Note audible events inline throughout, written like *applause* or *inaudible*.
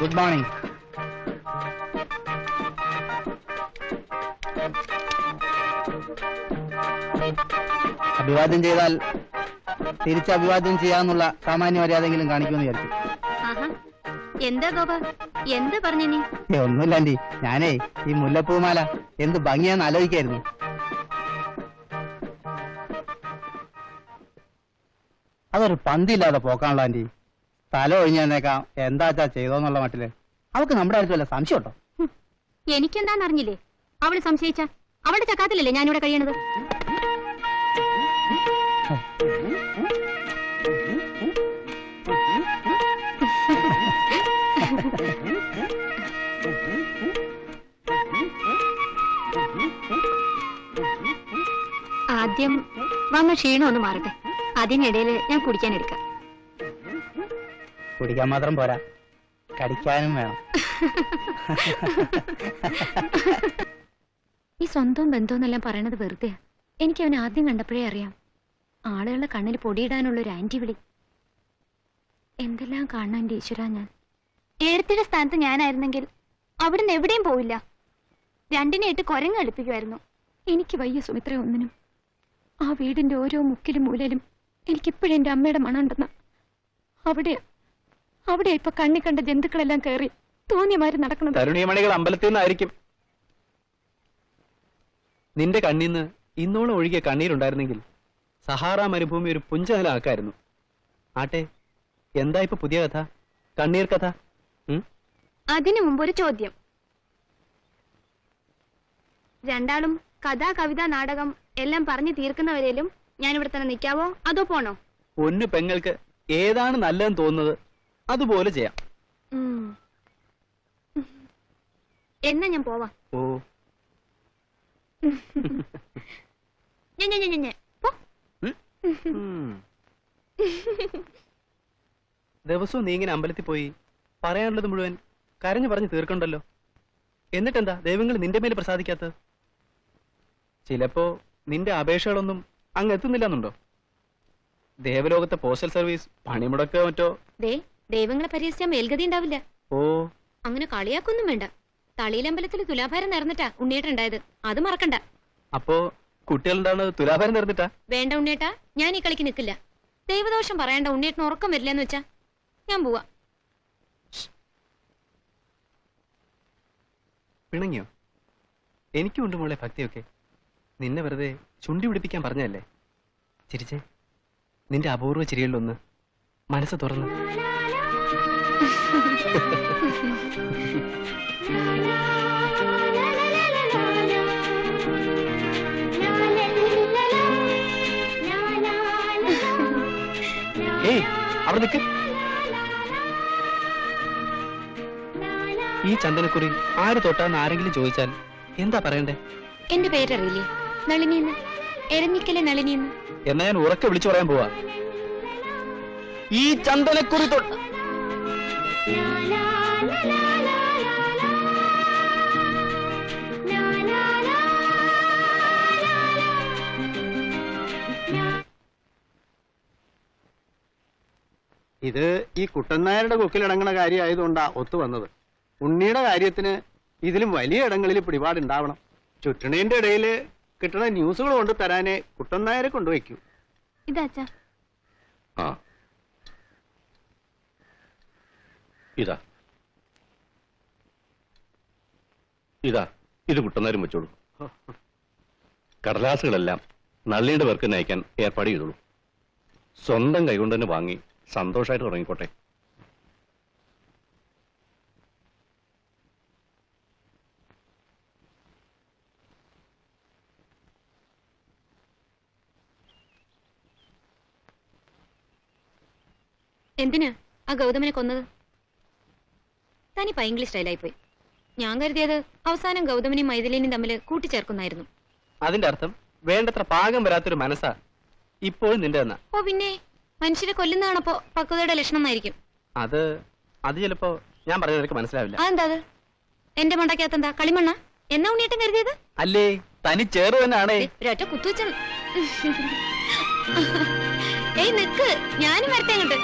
Good morning അഭിവാദ്യം ചെയ്താൽ തിരിച്ച് അഭിവാദ്യം ചെയ്യാന്നുള്ള സാമാന്യ മര്യാദയെങ്കിലും കാണിക്കുമെന്ന് വിചാരിച്ചു. എന്താ ഗോപ? എന്ത് പറഞ്ഞു നീ? ഒന്നുമില്ല ആന്റി. ഞാനേ ഈ മുല്ലപ്പൂമാല എന്ത് ഭംഗിയാന്ന് ആലോചിക്കായിരുന്നു. അതൊരു പന്തില്ലാതെ പോക്കാണല്ലോ ആന്റി. തല ഒഴിഞ്ഞു തന്നേക്കാം എന്താച്ചാ ചെയ്തോന്നുള്ള മട്ടിൽ? അവക്ക് നമ്മുടെ അടുത്തല്ല വല്ല സംശയം ഉണ്ടോ എനിക്കെന്താന്ന് അറിഞ്ഞില്ലേ? അവൾ സംശയിച്ച അവളുടെ ചക്കാത്തിലല്ലേ ഞാനിവിടെ കഴിയണത്? ആദ്യം വന്ന ക്ഷീണം ഒന്ന് മാറട്ടെ. അതിനിടയിൽ ഞാൻ കുടിക്കാൻ എടുക്കാം. കുടിക്കാൻ മാത്രം പോരാ. കടിക്കാനും വേണം. ഈ സ്വന്തം എല്ലാം പറയണത് വെറുതെ എനിക്ക് അവൻ ആദ്യം കണ്ടപ്പോഴേ അറിയാം. ആളുകളുടെ കണ്ണിൽ പൊടിയിടാനുള്ള ഒരു ആന്റി വിളി. എന്തെല്ലാം കാണണം എന്റെ ഈശ്വര ഞാൻ. ഏടത്തിയുടെ സ്ഥാനത്ത് ഞാനായിരുന്നെങ്കിൽ അവിടുന്ന് എവിടെയും പോയില്ല രണ്ടിനെ ഇട്ട് കൊരങ്ങ് കളിപ്പിക്കുമായിരുന്നു എനിക്ക് വയ്യ സുമിത്ര ഒന്നിനും. ആ വീടിന്റെ ഓരോ മുക്കിലും മൂലയിലും എനിക്കിപ്പോഴും എന്റെ അമ്മയുടെ മണമുണ്ടെന്ന് അവിടെ അവിടെ ഇപ്പൊ കണ്ണി കണ്ട ജന്തുക്കളെല്ലാം കയറി തോന്നിയമാര് നടക്കുന്നത്. തരുണിയമണികൾ അമ്പലത്തിൽ നിന്നായിരിക്കും. നിന്റെ കണ്ണിന്ന് ഇന്നോളം ഒഴുകിയ കണ്ണീരുണ്ടായിരുന്നെങ്കിൽ സഹാറ മരുഭൂമി ഒരു പുഞ്ചകലാക്കായിരുന്നു ആട്ടെ എന്താ ഇപ്പൊ പുതിയ കഥ? കണ്ണീർ കഥ? അതിനു മുമ്പ് ഒരു ചോദ്യം. രണ്ടാളും കഥ കവിത നാടകം എല്ലാം പറഞ്ഞു തീർക്കുന്നവരേലും ഞാൻ ഇവിടെ തന്നെ നിൽക്കാവോ? അതോ പോണോ? ഒന്ന് പെങ്ങൾക്ക് ഏതാണ് നല്ലതെന്ന് തോന്നുന്നത്? അതുപോലെ ചെയ്യാം. എന്നാ ഞാൻ പോവാ. ഓ. ദിവസവും നീ ഇങ്ങനെ അമ്പലത്തിൽ പോയി പറയാനുള്ളത് മുഴുവൻ കരഞ്ഞു പറഞ്ഞു തീർക്കണ്ടല്ലോ. എന്നിട്ടെന്താ ദൈവങ്ങൾ നിന്റെ മേലെ പ്രസാദിക്കാത്തത്? ചിലപ്പോ നിന്റെ അപേക്ഷകളൊന്നും അങ്ങ് എത്തുന്നില്ലെന്നുണ്ടോ? ദേവലോകത്തെ പോസ്റ്റൽ സർവീസ് പണിമുടക്കോ മറ്റോ? ദൈവങ്ങളെ പരിഹസിച്ചാൽ മേൽഗതി ഉണ്ടാവില്ല. ഓ. അങ്ങനെ കളിയാക്കൊന്നും വേണ്ട. തളിയിലമ്പലത്തിൽ തുലാഭാരം നേർന്നിട്ടാ ഉണ്ണിയേട്ടുണ്ടായത് അത് മറക്കണ്ട. അപ്പോ കുട്ടികളുണ്ടാവുന്നത് തുലാഭാരം നേർന്നിട്ടാ വേണ്ട ഉണ്ണിയേട്ടാ ഞാൻ ഈ കളിക്ക് നിക്കില്ല. ദൈവദോഷം പറയണ്ട ഉണ്ണിയേട്ടന് ഉറക്കം വരില്ലെന്ന് വെച്ചാ ഞാൻ പോവാ. പിണങ്ങിയോ? എനിക്കുണ്ട് മോളെ ഭക്തിയൊക്കെ. നിന്നെ വെറുതെ ചുണ്ടി പിടിപ്പിക്കാൻ പറഞ്ഞല്ലേ ചിരിച്ചേ നിന്റെ അപൂർവ ചിരികളിലൊന്ന് മനസ്സ് തുറന്ന്. ഏയ് അവിടെ നിൽക്ക് ഈ ചന്ദനക്കുറി ആര് തൊട്ടാന്ന് ആരെങ്കിലും ചോദിച്ചാൽ എന്താ പറയണ്ടേ? എന്റെ പേരറിയില്ലേ? നളിനിന്ന് എരഞ്ഞിക്കലെ നളിനിന്ന് എന്നാ ഞാൻ ഉറക്കെ വിളിച്ചു പറയാൻ പോവാ. ഈ ചന്ദനക്കുറി തൊട്ട് ഇത് ഈ കുട്ടനായരുടെ കൊക്കിലിടങ്ങണ കാര്യമായതുകൊണ്ടാ ഒത്തു വന്നത്. ഉണ്ണിയുടെ കാര്യത്തിന് ഇതിലും വലിയ ഇടങ്ങളിൽ പിടിപാടുണ്ടാവണം. ചുറ്റണേന്റെ ഇടയിൽ കിട്ടണ ന്യൂസുകൾ കൊണ്ട് തരാനേ കുട്ടനായരെ കൊണ്ടുവയ്ക്കൂ ഇതാച്ചാ ആ ഇതാ. ഇതാ ഇത് കുട്ടനാരും വെച്ചോളൂ. കടലാസുകളെല്ലാം നള്ളിയുടെ പേർക്ക് നയിക്കാൻ ഏർപ്പാട് ചെയ്തോളൂ. സ്വന്തം കൈകൊണ്ട് തന്നെ വാങ്ങി സന്തോഷമായിട്ട് തുടങ്ങിക്കോട്ടെ. എന്തിനാ? ആ ഗൗതമനെ കൊന്നത്? തനി പൈങ്കിളി സ്റ്റൈലായി പോയി ഞാൻ കരുതിയത് അവസാനം ഗൗതമനും മൈഥിലിനും തമ്മിൽ കൂട്ടിച്ചേർക്കുന്നായിരുന്നു അതിന്റെ അർത്ഥം വേണ്ടത്ര പാകം വരാത്തൊരു മനസ്സാ ഇപ്പോഴും നിന്റെ എന്നാ ഓ പിന്നെ മനുഷ്യരെ കൊല്ലുന്നതാണപ്പോ പക്വതയുടെ ലക്ഷണം എന്നായിരിക്കും. അത് അത് ചിലപ്പോ ഞാൻ പറഞ്ഞവർക്ക് നിനക്ക് മനസ്സിലാവില്ല. അതെന്താ അത്? എന്റെ മണ്ടക്കകത്ത് എന്താ കളിമണ്ണ? എന്നാ ഉണ്ണിയേട്ടൻ കരുതിയത്? അല്ലേ? തനി ചേറ് തന്നെയാണേ ദേ, ഒരൊറ്റ കുത്തുവച്ച ഏയ് നിക്ക്. ഞാനും വരട്ടെ അങ്ങോട്ട്.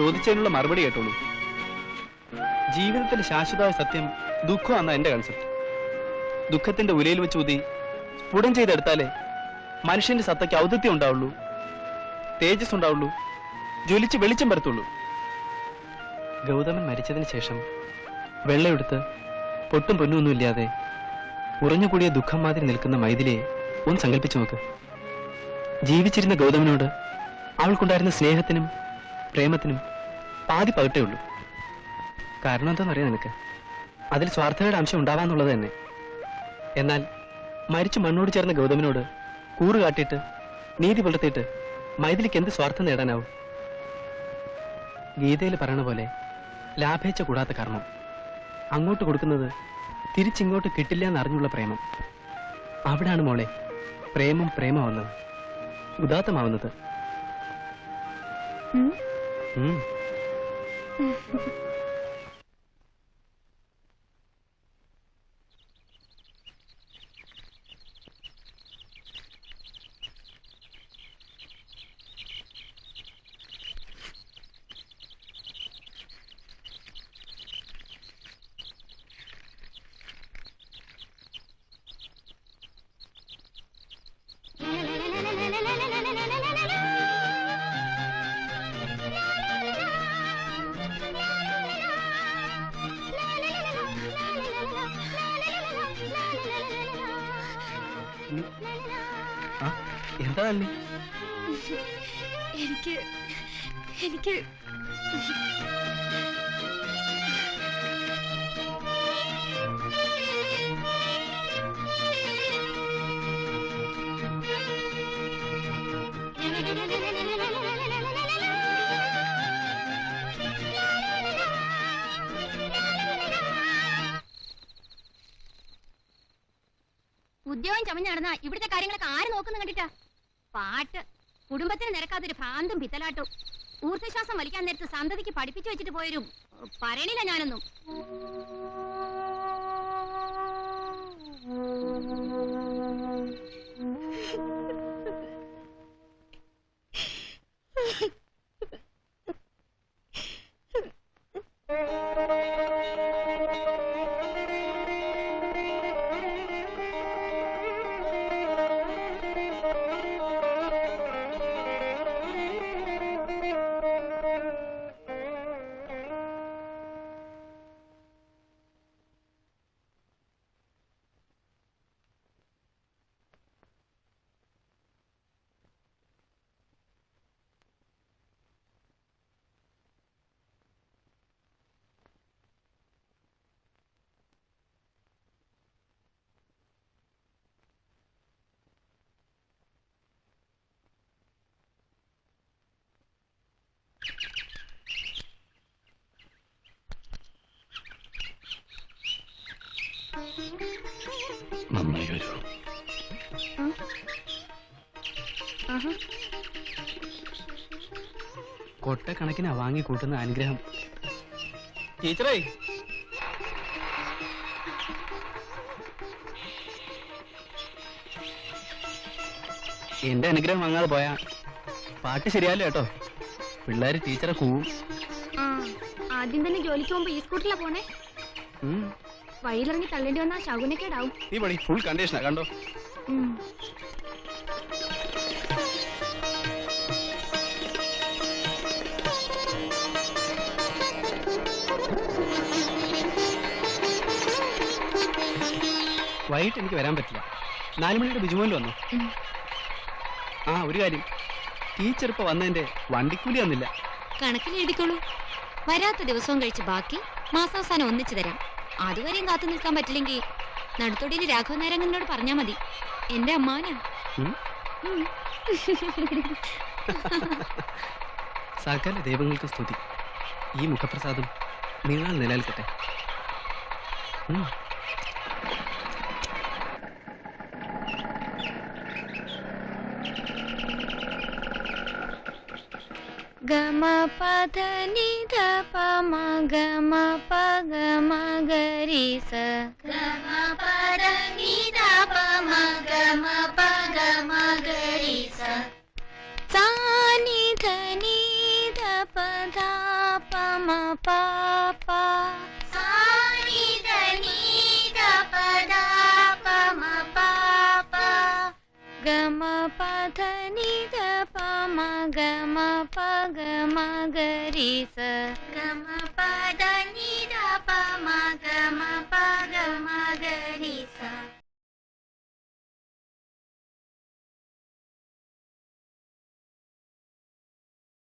ചോദിച്ചതിനുള്ള മറുപടി കേട്ടോളൂ. ജീവിതത്തിലെ ശാശ്വതമായ സത്യം ദുഃഖമാണെന്ന എന്റെ കൺസെപ്റ്റ് ദുഃഖത്തിന്റെ ഉലയിൽ വെച്ച് ഊതി സ്ഫുടം ചെയ്തെടുത്താലേ മനുഷ്യന്റെ സത്തയ്ക്ക് ഔദത്യം ഉണ്ടാവുള്ളൂ. തേജസ് ഉണ്ടാവുള്ളൂ. ജ്വലിച്ച് വെളിച്ചം വരത്തുള്ളൂ ഗൗതമൻ മരിച്ചതിന് ശേഷം വെള്ളയെടുത്ത് പൊട്ടും പൊന്നൊന്നും ഇല്ലാതെ ഉറഞ്ഞുകൂടിയ ദുഃഖം മാതിരി നിൽക്കുന്ന മൈഥിലിയെ ഒന്ന് സങ്കല്പിച്ചു നോക്ക്. ജീവിച്ചിരുന്ന ഗൗതമനോട് അവൾക്കുണ്ടായിരുന്ന സ്നേഹത്തിനും പ്രേമത്തിനും പാതി പകിട്ടേ ഉള്ളൂ. കാരണം എന്താണെന്നറിയാം നിനക്ക്? അതിൽ സ്വാർത്ഥതയുടെ അംശം ഉണ്ടാവാന്നുള്ളത് തന്നെ. എന്നാൽ മരിച്ചു മണ്ണോട് ചേർന്ന ഗൗതമിനോട് കൂറ് കാട്ടിയിട്ട് നീതി പുലർത്തിയിട്ട് മൈഥിലിക്ക് എന്ത് സ്വാർത്ഥം നേടാനാവും? ഗീതയിൽ പറയണ പോലെ ലാഭേച്ഛ കൂടാത്ത കർമ്മം. അങ്ങോട്ട് കൊടുക്കുന്നത് തിരിച്ചിങ്ങോട്ട് കിട്ടില്ല എന്നറിഞ്ഞുള്ള പ്രേമം. അവിടാണ് മോളെ പ്രേമം പ്രേമമാവുന്നത്. ഉദാത്തമാവുന്നത്. ഉം. Mm-hmm. *laughs* എന്താ അല്ലേ എനിക്ക് എനിക്ക് ഉദ്യോഗം ചമഞ്ഞ് നടന്ന ഇവിടുത്തെ കാര്യങ്ങളൊക്കെ ആര് നോക്കുന്നു കണ്ടിട്ടാ? പാട്ട്. കുടുംബത്തിന് നിരക്കാത്തൊരു ഭ്രാന്തും പിത്തലാട്ടും. ഊർജശ്വാസം വലിക്കാൻ നേരത്ത് സന്തതിക്ക് പഠിപ്പിച്ചു വെച്ചിട്ട് പോയൊരു പറയണില്ല ഞാനൊന്നും. നന്നായി *laughs* കൊട്ടക്കണക്കിനാ വാങ്ങി കൂട്ടുന്ന അനുഗ്രഹം. ടീച്ചറേ. എന്റെ അനുഗ്രഹം വാങ്ങാതെ പോയാ പാട്ട് ശരിയല്ല കേട്ടോ. പിള്ളേര് ടീച്ചറെ കൂവും ആദ്യം തന്നെ ജോലിക്ക് പോകുമ്പോ ഈ സ്കൂട്ടറിലാ പോണേ. വഴിയിലിറങ്ങി തള്ളേണ്ടി വന്നാ ശകുനക്കേടാവും. ഈ പണി ഫുൾ കണ്ടീഷനാ കണ്ടോ? വൈകിട്ട് എനിക്ക് വരാൻ പറ്റില്ല. നാല് മണിയുടെ ബിജുമോൻ വന്നു. ആ ഒരു കാര്യം. ടീച്ചർ ഇപ്പൊ വന്നതിന്റെ വണ്ടിക്കൂലി വന്നില്ല കണക്കിൽ എഴുതിക്കോളൂ. വരാത്ത ദിവസവും കഴിച്ച് ബാക്കി മാസാവസാനം ഒന്നിച്ചു തരാം. അതുവരെയും കാത്തു നിൽക്കാൻ പറ്റില്ലെങ്കിൽ നടുത്തൊടിയിൽ രാഘവ നാരങ്ങനോട് പറഞ്ഞാ മതി. എന്റെ അമ്മാനാ. സകല ദൈവങ്ങൾക്ക് സ്തുതി. ഈ മുഖപ്രസാദം നീളാൽ നിലനിൽക്കട്ടെ. ग प धनि द पागमा गरिस ग धनि दा गा गरिसी धनि द पदा पाप गी दा मा गरिम पी जा मा गाग मा गरि